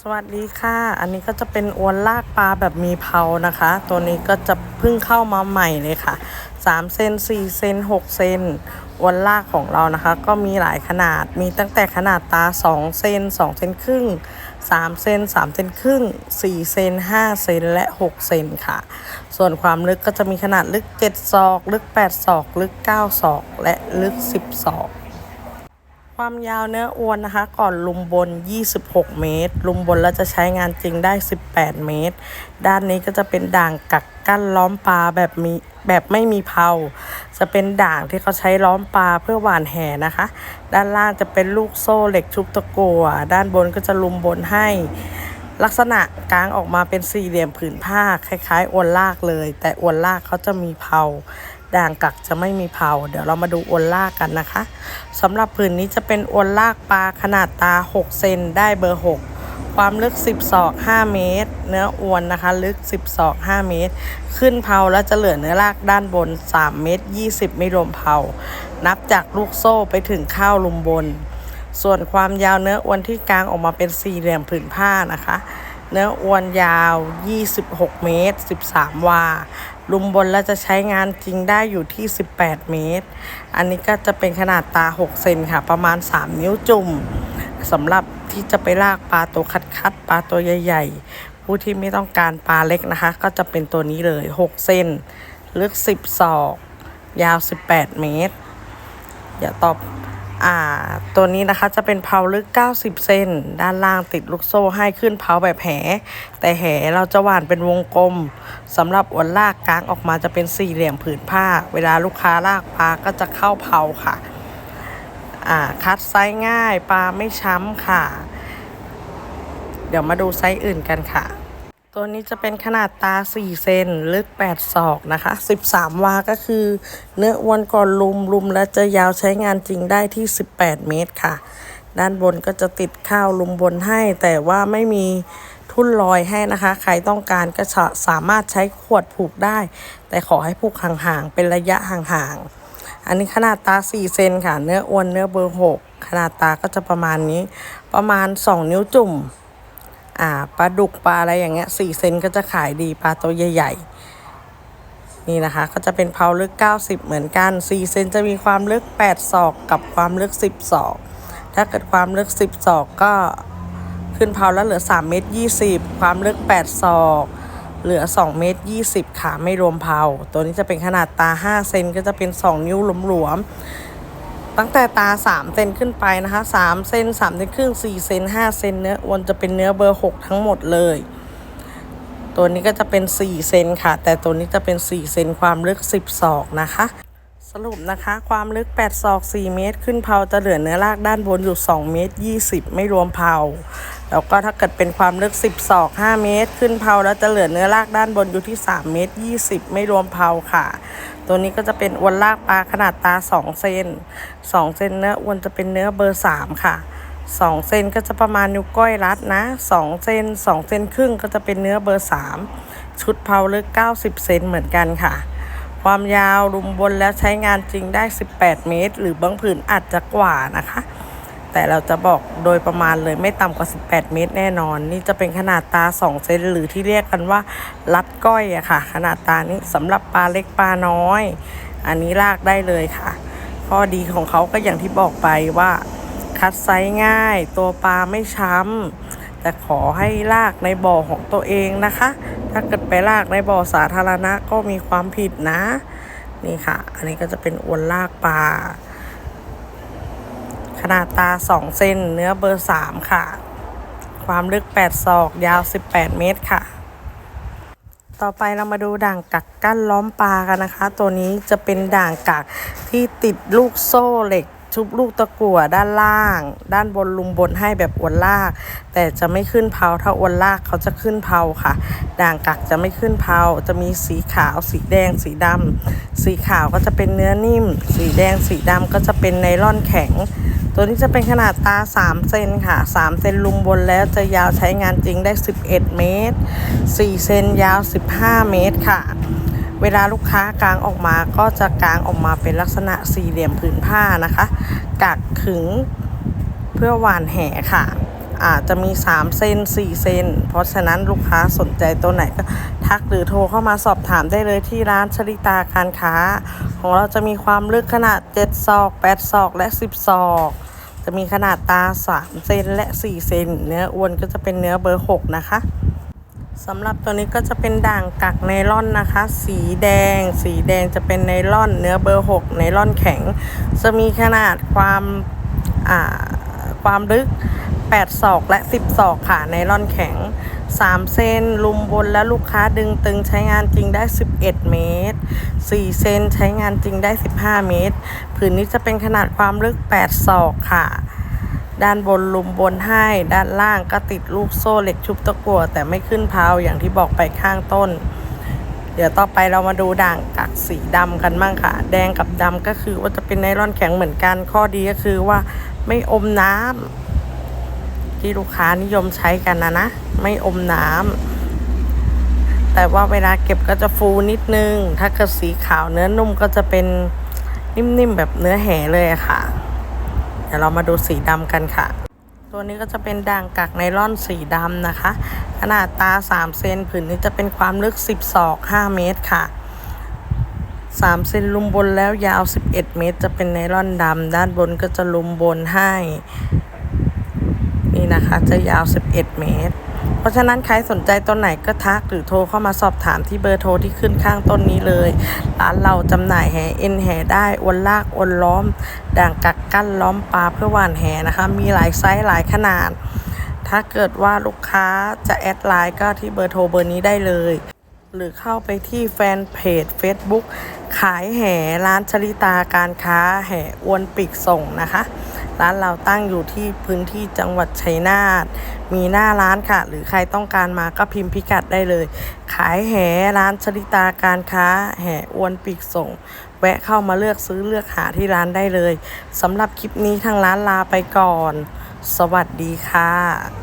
สวัสดีค่ะ อันนี้ก็จะเป็นอวนลากปลาแบบมีเพานะคะ ตัวนี้ก็จะเพิ่งเข้ามาใหม่เลยค่ะ3เซน4เซน6เซนอวนลากของเรานะคะ ก็มีหลายขนาด มีตั้งแต่ขนาดตา2เซน2เซนครึ่ง3เซน3เซนครึ่ง4เซน5เซนและ6เซนค่ะ ส่วนความลึกก็จะมีขนาดลึก7ศอก ลึก8ศอก ลึก9ศอก และลึก10ศอก ความยาวเนื้ออวนนะคะ ก่อนลุมบน 26 เมตร ลุมบนแล้วจะใช้งานจริงได้ 18 เมตร ด้านนี้ก็จะเป็นด่างกักกั้นล้อมปลาแบบมีแบบไม่มีเพาจะเป็นด่างที่เขาใช้ล้อมปลาเพื่อหว่านแห่นะคะ ด้านล่างจะเป็นลูกโซ่เหล็กชุบตะกัวด้านบนก็จะลุมบนให้ ลักษณะกลางออกมาเป็นสี่เหลี่ยมผืนผ้าคล้ายๆอวนลากเลย แต่อวนลากเขาจะมีเพา ด่างกักจะไม่มีเพาเดี๋ยวเรามาดูอวนลากกันนะคะสำหรับผืนนี้จะเป็นอวนลากปลาขนาดตา 6 เซนได้เบอร์ 6 ความลึก 10 ศอก 5 เมตร เนื้ออวนนะคะ ลึก 10 ศอก 5 เมตร ขึ้นเพาแล้วจะเหลือเนื้อรากด้านบน 3 เมตร 20 ไม่รวมเพานับจากลูกโซ่ไปถึงข้าวลุมบน ส่วนความยาวเนื้ออวนที่กลางออกมาเป็นสี่เหลี่ยมผืนผ้านะคะเนื้ออวนยาว 26 เมตร 13 วา ลุมบนแล้วจะใช้งานจริงได้อยู่ที่ 18 เมตร อันนี้ก็จะเป็นขนาดตา 6 เซนค่ะ ประมาณ 3 นิ้วจุ่มสำหรับที่จะไปลากปลาตัวคัดคัดๆปลาตัวใหญ่ ๆ ผู้ที่ไม่ต้องการปลาเล็กนะคะ ก็จะเป็นตัวนี้เลย 6 เซนลึก 10 ศอก ยาว 18 เมตรอย่าตอบ อ่า ตัวนี้นะคะจะเป็นเพาลึก 90 เซน ด้านล่างติดลูกโซ่ให้ขึ้นเพาแบบแห แต่แหเราจะหว่านเป็นวงกลมสำหรับอวนลากกลางออกมาจะเป็นสี่เหลี่ยมผืนผ้า เวลาลูกค้าลากปลาก็จะเข้าเพาค่ะ อ่า คัดไซส์ง่าย ปลาไม่ช้ำค่ะ เดี๋ยวมาดูไซส์อื่นกันค่ะ ตัวนี้จะเป็นขนาดตา 4 เซนลึก 8 ศอกนะคะ 13 วา ก็คือ เนื้ออวนก่อนลุมลุมและจะยาวใช้งานจริงได้ที่ 18 เมตรค่ะ ด้านบนก็จะติดข้าวลุมบนให้ แต่ว่าไม่มีทุ่นลอยให้นะคะ ใครต้องการก็สามารถใช้ขวดผูกได้ แต่ขอให้ผูกห่างๆ เป็นระยะห่างๆ อันนี้ขนาดตา 4 เซนค่ะ เนื้ออวนเนื้อเบอร์ 6 ขนาดตาก็จะประมาณนี้ ประมาณ 2 นิ้วจุ่ม อ่าปลาดุกปลาอะไรอย่างเงี้ยสี่เซนก็จะขายดีปลาตัวใหญ่ ๆ นี่นะคะ ก็จะเป็นเพาลึก 90 เหมือนกัน4เซนจะมีความลึก 8 ศอกกับความลึก 10 ศอก ถ้าเกิดความลึก 10 ศอกก็ขึ้นเพาแล้วเหลือ3เมตร20 ความลึก 8 ศอกเหลือ2เมตร20ค่ะไม่รวมเพาตัวนี้จะเป็นขนาดตา 5 เซนก็จะเป็น 2 นิ้วหลวมๆ ตั้งแต่ตา 3 เซนขึ้นไปนะคะ3เซน3เซนครึ่ง4เซน5เซนเนื้อวนจะเป็นเนื้อเบอร์ 6 ทั้งหมดเลย ตัวนี้ก็จะเป็น 4 เซนค่ะ แต่ตัวนี้จะเป็น 4 เซนความลึก 10ศอกนะคะ สรุปนะคะความลึก 8 ศอก 4 เมตร ขึ้นเพาจะเหลือเนื้อรากด้านบนอยู่ 2 เมตร 20 ไม่รวมเพา แล้วก็ถ้าเกิดเป็นความลึก 10 ศอก 5 เมตร ขึ้นเพาแล้วจะเหลือเนื้อรากด้านบนอยู่ที่ 3 เมตร 20 ไม่รวมเพาค่ะ ตัวนี้ก็จะเป็นอวนลากปลาขนาดตา 2 เซน 2 เซนเนื้ออวนจะเป็นเนื้อเบอร์ 3 ค่ะ 2 เซนก็จะประมาณนิ้วก้อยรัดนะ 2 เซน 2 เซนครึ่งก็จะเป็นเนื้อเบอร์ 3 ชุดเพาลึก 90 เซนเหมือนกันค่ะ ความยาวรุมบนแล้วใช้งานจริงได้ 18 เมตร หรือบางผืนอาจจะกว่านะคะ แต่เราจะบอกโดยประมาณเลยไม่ต่ำกว่า 18 เมตรแน่นอน นี่จะเป็นขนาดตา 2 เซนหรือที่เรียกกันว่าลัดก้อยอะค่ะ ขนาดตานี้สำหรับปลาเล็กปลาน้อย อันนี้ลากได้เลยค่ะ ข้อดีของเขาก็อย่างที่บอกไปว่า คัดไซส์ง่าย ตัวปลาไม่ช้ำแต่ขอให้ลากในบ่อของตัวเองนะคะ ถ้าเกิดไปลากในบ่อสาธารณะก็มีความผิดนะ นี่ค่ะ อันนี้ก็จะเป็นอวนลากปลา ขนาดตา 2 เซนเนื้อเบอร์ 3 ค่ะ ความลึก 8 ศอก ยาว 18 เมตรค่ะ ต่อไปเรามาดูด่างกักกั้นล้อมปลากันนะคะ ตัวนี้จะเป็นด่างกักที่ติดลูกโซ่เหล็ก ชุบลูกตะกั่วด้านล่าง ด้านบนลุมบนให้แบบอวนลาก แต่จะไม่ขึ้นเพาถ้าอวนลากเขาจะขึ้นเพาค่ะ ด่างกักจะไม่ขึ้นเพาจะมีสีขาว สีแดง สีดำสีขาวก็จะเป็นเนื้อนิ่ม สีแดง สีดำก็จะเป็นไนล่อนแข็ง ตัวนี้จะเป็นขนาดตา 3 เซนค่ะ 3 เซนลุมบนแล้วจะยาวใช้งานจริงได้ 11 เมตร 4 เซนยาว 15 เมตรค่ะ เวลาลูกค้ากางออกมาก็จะกางออกมาเป็นลักษณะสี่เหลี่ยมผืนผ้านะคะ กักขึงเพื่อหวานแหค่ะ อาจจะมี 3 เซน4 เซน เพราะฉะนั้นลูกค้าสนใจตัวไหนก็ทักหรือโทรเข้ามาสอบถามได้เลยที่ร้านชลิตาการค้า ของเราจะมีความลึกขนาด 7 ศอก 8 ศอก และ 10 ศอกจะมีขนาดตา 3 เซนและ 4 เซน เนื้ออ้วนก็จะเป็นเนื้อเบอร์ 6 นะคะสำหรับตัวนี้ก็จะเป็นด่างกักไนล่อนนะคะ สีแดง สีแดงจะเป็นไนล่อน เนื้อเบอร์ 6 ไนล่อนแข็ง จะมีขนาดความ อ่า ความลึก 8ศอกและ 10ศอกค่ะไนล่อนแข็ง 3เซนลุมบนและลูกค้าดึงตึงใช้งานจริงได้ 11 เมตร 4เซนใช้งานจริงได้ 15 เมตร ผืนนี้จะเป็นขนาดความลึก 8 ศอกค่ะ ด้านบนลุมบนให้ ด้านล่างก็ติดลูกโซ่เหล็กชุบตะกั่วแต่ไม่ขึ้นเพาอย่างที่บอกไปข้างต้นเดี๋ยวต่อไปเรามาดูด่างกักสีดำกันบ้างค่ะ แดงกับดำก็คือว่าจะเป็นไนล่อนแข็งเหมือนกัน ข้อดีก็คือว่าไม่อมน้ำ ที่ลูกค้านิยมใช้กันนะนะ ไม่อมน้ำแต่ว่าเวลาเก็บก็จะฟูนิดนึง ถ้าเกิดสีขาวเนื้อนุ่มก็จะเป็นนิ่มๆแบบเนื้อแห่เลยค่ะ เดี๋ยวเรามาดูสีดำกันค่ะ ตัวนี้ก็จะเป็นด่างกักไนล่อนสีดำนะคะ ขนาดตา 3 เซนผืนนี้จะเป็นความลึก 10ศอก 5 เมตรค่ะ3เซนลุมบนแล้วยาว 11 เมตร จะเป็นไนล่อนดำด้านบนก็จะลุมบนให้ นี่นะคะจะยาว 11 เมตร เพราะฉะนั้นใครสนใจต้นไหนก็ทักหรือโทรเข้ามาสอบถามที่เบอร์โทรที่ขึ้นข้างต้นนี้เลย ร้านเราจำหน่ายแหเอ็นแหได้อวนลากอวนล้อม ด่างกักกั้นล้อมปลาเพื่อหว่านแหนะคะ มีหลายไซส์หลายขนาด ถ้าเกิดว่าลูกค้าจะแอดไลน์ก็ที่เบอร์โทรเบอร์นี้ได้เลยหรือเข้าไปที่แฟนเพจ Facebook ขายแห่ร้านชลิตาการค้าแห่อวนปีกส่งนะคะ ร้านเราตั้งอยู่ที่พื้นที่จังหวัดชัยนาท มีหน้าร้านค่ะ หรือใครต้องการมาก็พิมพ์พิกัดได้เลย ขายแห่ร้านชลิตาการค้า แห่อวนปีกส่ง แวะเข้ามาเลือกซื้อเลือกหาที่ร้านได้เลยสำหรับคลิปนี้ทางร้านลาไปก่อน สวัสดีค่ะ